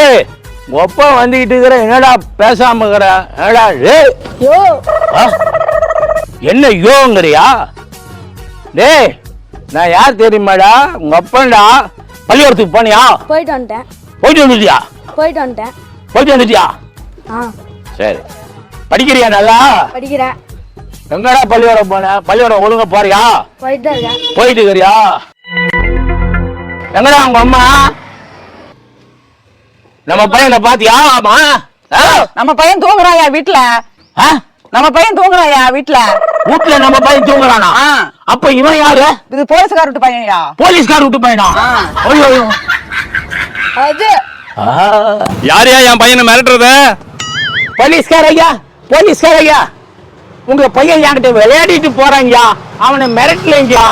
ஏய் அப்பா வந்துகிட்டு இருக்கிற என்னடா பேசாம இருக்கிற? என்னடா ஏய் யோ. ஆ? என்ன யோங்கறியா? டேய் நான் யார் தெரியுமாடா? உங்க அப்பன்டா. பள்ளிக்கூடத்துக்கு போனியா? போயிட்டு வந்துட்டேன். போயிட்டு வந்துட்டியா? போயிட்டு வந்துட்டேன். போயிட்டு வந்துட்டியா? ஆ. சரி. படிக்கிறியா நல்லா? படிக்கிறேன். எங்கடா பள்ளிக்கூடம் போன? பள்ளிக்கூடம் ஒழுங்கா போறியா? போயிட்டு போயிட்டு இருக்கிறியா? எங்கடா உங்க அம்மா? நம்ம பையனை பாத்தியா ஆமா? நம்ம பையன் தூங்குறாயா வீட்ல? ஆ? நம்ம பையன் தூங்குறாயா வீட்ல? வீட்டுல நம்ம பையன் தூங்குறானா. அப்ப இவன் யாரு? இது போலீஸ்கார விட்டு பையன்யா? போலீஸ்கார் விட்டு பையனா. ஐயோ. அது. யாரையா என் பையனை மிரட்டுறது? போலீஸ்கார ஐயா போலீஸ்கார ஐயா. உங்க பையன் என்கிட்ட விளையாடிட்டு போறாங்கயா அவனை மிரட்டலைங்கயா